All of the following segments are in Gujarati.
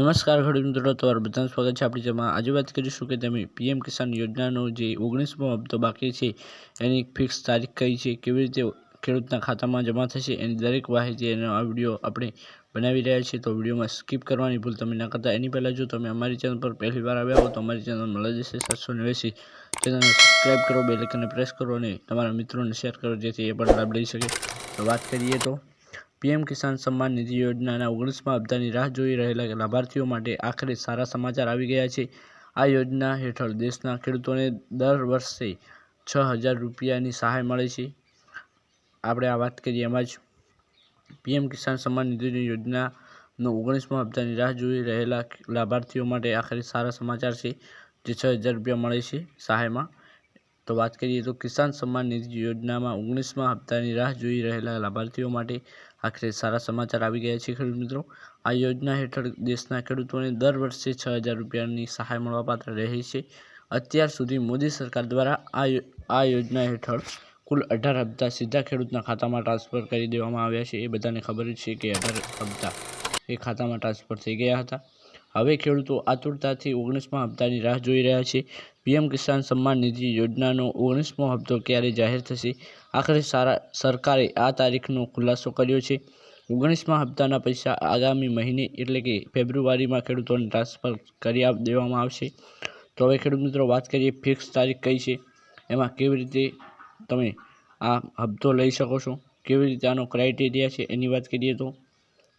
નમસ્કાર ખેડૂત મિત્રો. તમારું બધાનું સ્વાગત છે આપણી જેમાં. આજે વાત કરીશું કે તમે પીએમ કિસાન યોજનાનો જે ઓગણીસમો હપ્તો બાકી છે, એની ફિક્સ તારીખ કઈ છે, કેવી રીતે ખેડૂતના ખાતામાં જમા થશે, એની દરેક માહિતી એનો આ વીડિયો આપણે બનાવી રહ્યા છીએ. તો વિડીયોમાં સ્કીપ કરવાની ભૂલ તમે ના કરતા. એની પહેલાં જો તમે અમારી ચેનલ પર પહેલી વાર આવ્યા હો, તો અમારી ચેનલ મળી જશે સાતસો નેવ્યાસી. ચેનલને સબસ્ક્રાઈબ કરો બે લેકને પ્રેસ કરો અને તમારા મિત્રોને શેર કરો, જેથી એ પણ લાભ લઈ શકે. તો વાત કરીએ તો પીએમ કિસાન સન્માન નિધિ યોજનાના ઓગણીસમાં હપ્તાની રાહ જોઈ રહેલા લાભાર્થીઓ માટે આખરે સારા સમાચાર આવી ગયા છે. આ યોજના હેઠળ દેશના ખેડૂતોને દર વર્ષે છ હજાર રૂપિયાની સહાય મળે છે. આપણે આ વાત કરીએ એમાં જ પીએમ કિસાન સન્માન નિધિ યોજનાનો ઓગણીસમાં હપ્તાની રાહ જોઈ રહેલા લાભાર્થીઓ માટે આખરે સારા સમાચાર છે. જે છ હજાર રૂપિયા મળે છે સહાયમાં. તો વાત કરીએ તો કિસાન સન્માન નિધિ યોજનામાં ઓગણીસમાં હપ્તાની રાહ જોઈ રહેલા લાભાર્થીઓ માટે આખરે સારા સમાચાર આવી ગયા છે, ખેડૂત મિત્રો. આ યોજના હેઠળ દેશના ખેડૂતોને દર વર્ષે છ હજાર રૂપિયાની સહાય મળવાપાત્ર રહે છે. અત્યાર સુધી મોદી સરકાર દ્વારા આ આ યોજના હેઠળ કુલ અઢાર હપ્તા સીધા ખેડૂતના ખાતામાં ટ્રાન્સફર કરી દેવામાં આવ્યા છે. એ બધાને ખબર છે કે અઢાર હપ્તા એ ખાતામાં ટ્રાન્સફર થઈ ગયા હતા. હવે ખેડૂતો આતુરતાથી ઓગણીસમા હપ્તાની રાહ જોઈ રહ્યા છે. પીએમ કિસાન સન્માન નિધિ યોજનાનો ઓગણીસમો હપ્તો ક્યારે જાહેર થશે? આખરે સારા, સરકારે આ તારીખનો ખુલાસો કર્યો છે. ઓગણીસમા હપ્તાના પૈસા આગામી મહિને એટલે કે ફેબ્રુઆરીમાં ખેડૂતોને ટ્રાન્સફર કરી દેવામાં આવશે. તો હવે ખેડૂત મિત્રો, વાત કરીએ ફિક્સ તારીખ કઈ છે? એમાં કેવી રીતે તમે આ હપ્તો લઈ શકો છો? કેવી રીતે આનો ક્રાઇટેરિયા છે? એની વાત કરીએ તો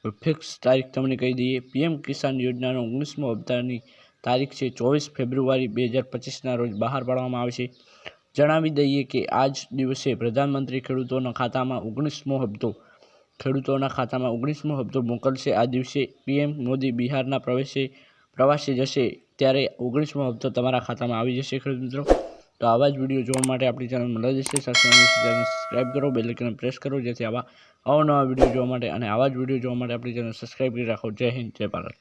ફિક્સ તારીખ તમને કહી દઈએ, પીએમ કિસાન યોજનાનો ઓગણીસમો હપ્તાની તારીખ છે, ચોવીસ ફેબ્રુઆરી બે હજાર પચીસના રોજ બહાર પાડવામાં આવશે જણાવી દઈએ કે આજ દિવસે પ્રધાનમંત્રી ખેડૂતોના ખાતામાં ઓગણીસમો હપ્તો, ખેડૂતોના ખાતામાં ઓગણીસમો હપ્તો મોકલશે. આ દિવસે પીએમ મોદી બિહારના પ્રવેશે, પ્રવાસે જશે, ત્યારે ઓગણીસમો હપ્તો તમારા ખાતામાં આવી જશે, ખેડૂત મિત્રો. તો આવા જ વીડિયો જોવા માટે આપણી ચેનલ મળી જશે સબસ્ક્રાઈબ કરો બેલ પ્રેસ કરો, જેથી આવા અવનવા વીડિયો જોવા માટે અને આવા જ વીડિયો જોવા માટે આપણી ચેનલ સબસ્ક્રાઈબ કરી રાખો. જય હિન્દ, જય ભારત.